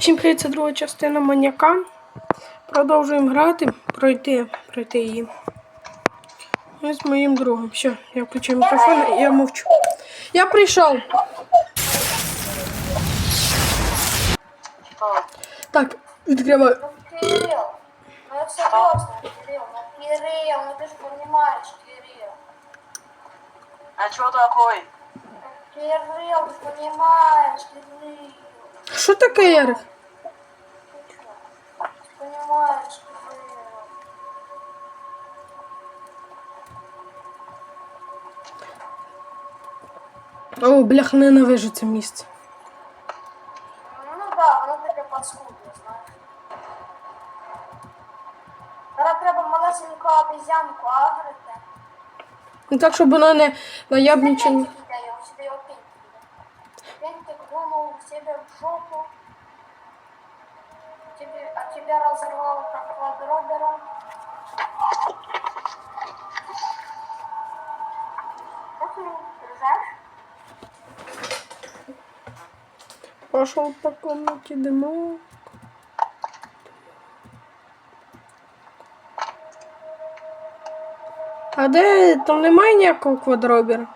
Всім привіт, це друга частина маньяка. Продовжуємо грати, пройти, пройти її. Ми з моїм другом. Все, я включив мікрофон і я мовчу. Я прийшов. Так, відкриваю. Кирилл, ну это серьезно, Кирилл, ну Кирилл, ну ты же понимаешь, Кирилл. А чё такой? Кирилл, ты понимаешь, Кирилл. Що таке, Ярик? Ты чё? Ты понимаешь, Кирилл. О, бляха, ненавижу це місце. Ну да, воно таке паскудне, знаєш. Зараз треба малесеньку обезьянку агрити. Ну так, щоб вона не наябничала. Дунул себе в жопу. Тебе, а тебя разорвало как квадробера. Пошел по комнате дымок. А де там немає ніякого квадробіра?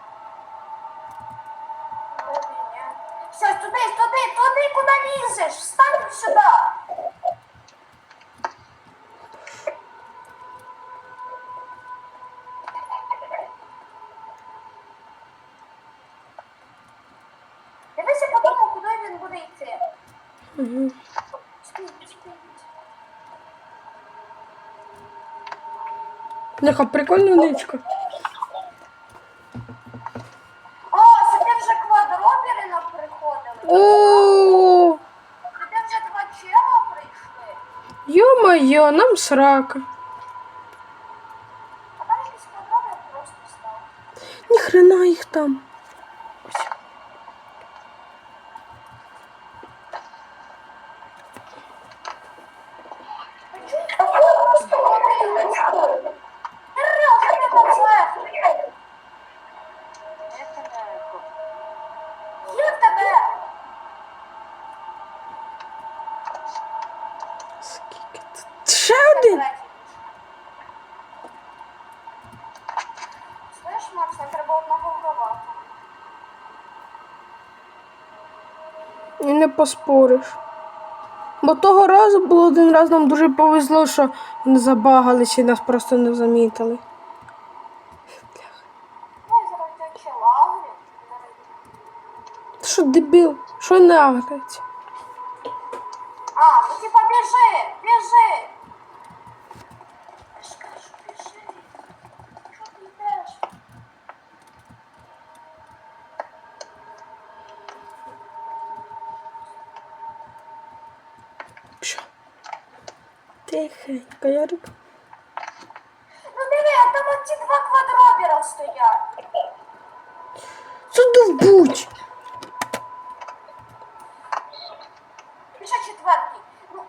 Угу. Бляха, прикольна ничка. О, сюди вже квадробери нам приходили. О, Сюди вже два чела прийшли. ё-моё, нам срака. А там якийсь квадробер просто став. Ні хрена їх там. А чому такого просто ходили? Кирил, що ти поцех? Є в тебе? Скільки тут? Ще один. Знаєш, Макс, нам треба одного вбивати. І не поспориш. Бо того разу було один раз нам дуже повезло, що вони забагалися і нас просто не замітили. Ти що дебіл? Що не аграється? А, ну типа біжи, біжи. Я ж кажу, біжи. Що ти йдеш? Що? Тихенько, Ярик. Ну диви, а там от ті два квадробіра стоять. Задовбуть! І ще четвертий. Ну,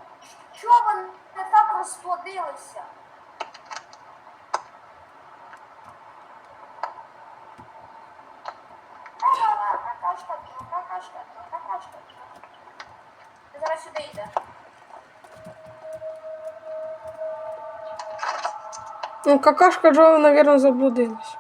чого вони так розплодилися? Ага, Какашка, Джо, какашка, Джо, какашка, Джо. Ти зараз сюди йдеш. Ну, какашка Джо, наверное, заблудилась.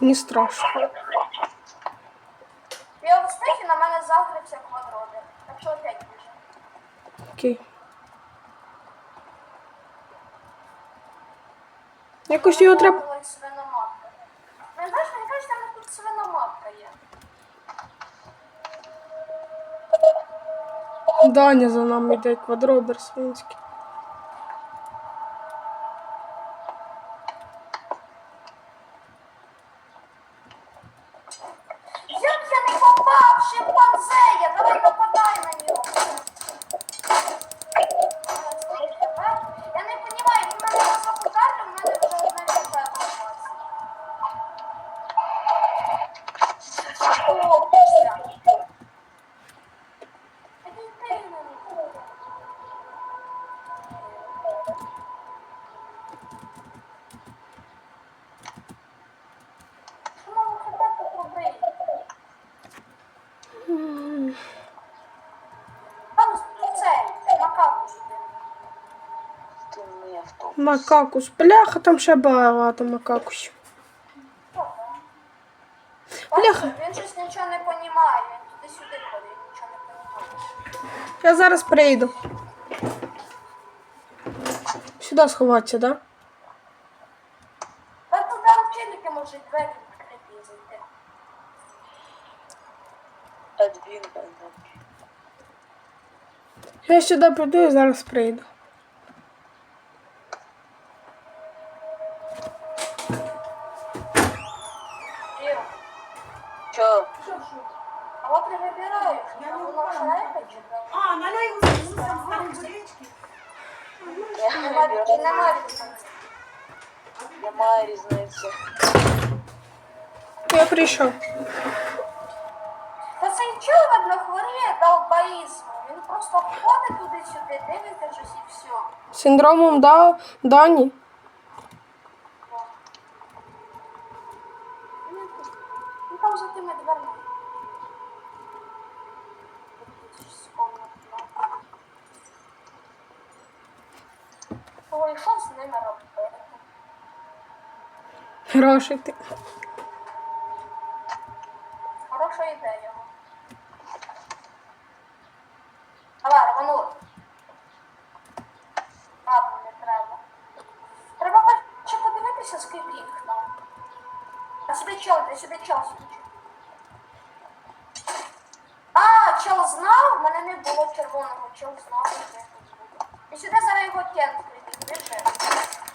Не страшно. Я в успіхі на мене загрився квадроти. Так що опять біжу. Окей. Якось його треба. Свиноматка. Знаєш, мені кажуть, там тут свиноматка є. Даня за нами йде квадробер свинський. Попав, шимпанзея, давай нападай на нього. Макакус. Бляха, там ще багато макакусів. Бляха. Він щось нічого не розуміє, він туди-сюди ходить, нічого не розуміє. Я зараз прийду. Сюди сховатися, да? Та туди вчительки можуть двері відкриті зайти. Адвін, адвін. Я сюди прийду і зараз прийду. Я прийшов. Та чоловік не хворіє долбаїзмом. Він просто ходить туди-сюди, дивиться щось і все. Синдромом да... Дані. Ну там за тими дверми. Ой, що з ними робити? Грошик ти. Хороша ідея. Давай, рванули. Ладно, не треба. Треба перше подивитися, скільки їх там. А сюди чел, де сюди чел, сюди чел. А, чел знав, в мене не було червоного, чел знав, що тут буду. І сюди зараз його кент прийде, біжи.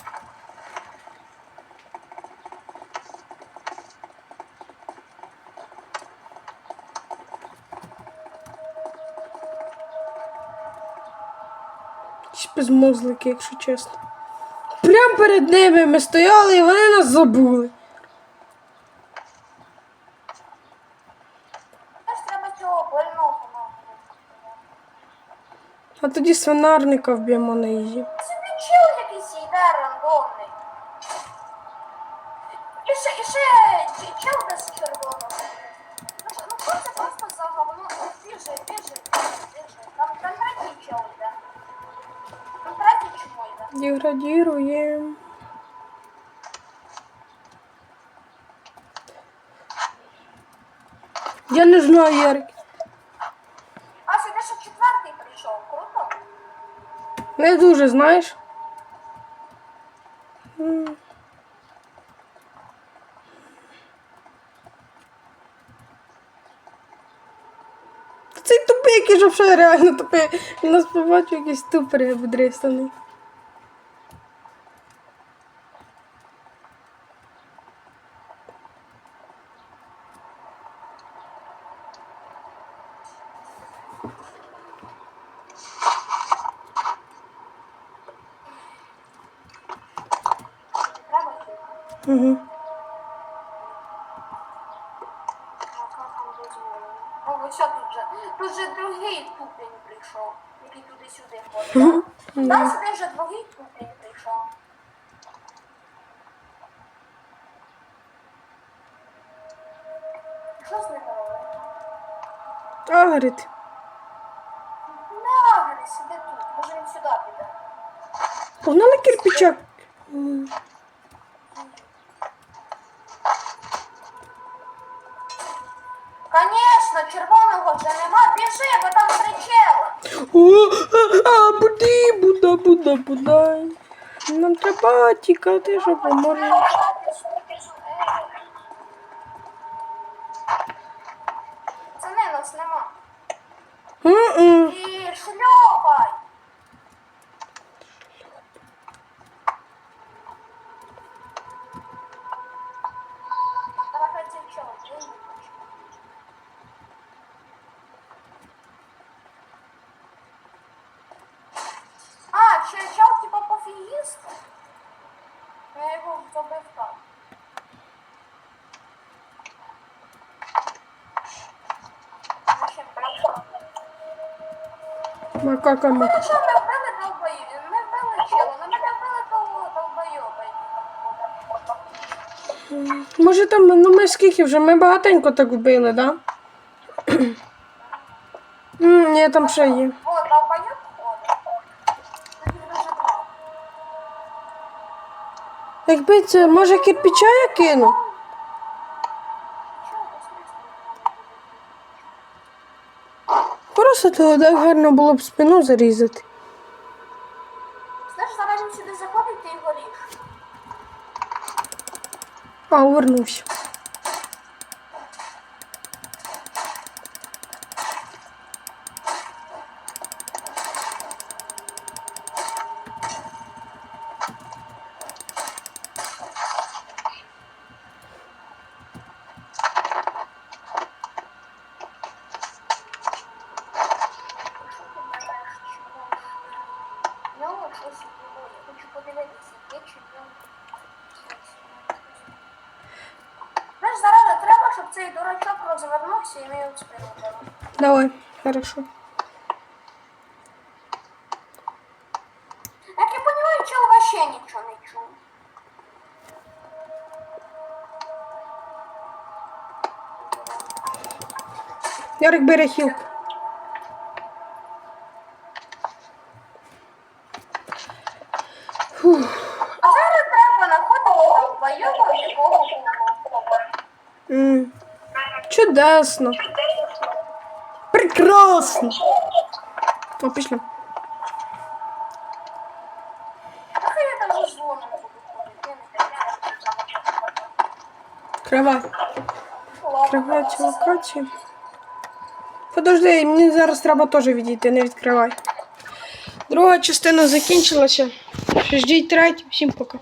Безмозлики, якщо чесно. Прямо перед ними ми стояли і вони нас забули. А тоді свинарника вб'ємо на її. Собі чел якийсь йде рандомний. І ще, і ще чел без червоного. Ну, ну це просто за говно? Ну, Біжи, біжи, Деградіруємо. Я не знаю, Ярик. А сюди ще четвертий прийшов. Круто? Не дуже, знаєш. Цей тупий, який вже реально тупий. Він нас побачив якийсь тупий обдрисаний. Треба йти. Угу. О, що тут же. Тут же другий тупень прийшов, який туди-сюди ходить. Там сюди вже другий тупень прийшов. Що з ними робити? Агрит. Не агрі, сиди тут. Може він сюди піде. Погнали кирпичак. Червоного вже нема. Біжи, бо там кричали. О, а, а, буди, буда, буда, будай. Нам треба тікати, щоб помогли. Це не нас нема. І шльопай! Давай дівчонок, я не хочу. А, чи чел типа пофігіст? Я його забив так. Ну. Макака Ми мака. що ми вбили долбою? Ми вбили чела, але ми не вбили того долбойоба. Може там, ну ми скільки вже? Ми багатенько так вбили, да? М, Ні, там ще є. Якби це, може кирпича я кину? Просто того так гарно було б спину зарізати. Знаєш, зараз він сюди заходить, ти його ріж. А, повернувся. цей дурачок розвернувся і ми його в спину дали. Давай, хорошо. Як я понимаю, чел вообще нічого не чув. Ярик бере хілку. Не хочу. Кривай. Ладно, Кривай цю локацію. Подожди, мені зараз треба теж відійти, не відкривай. Друга частина закінчилася. Ждіть третю. Всім пока.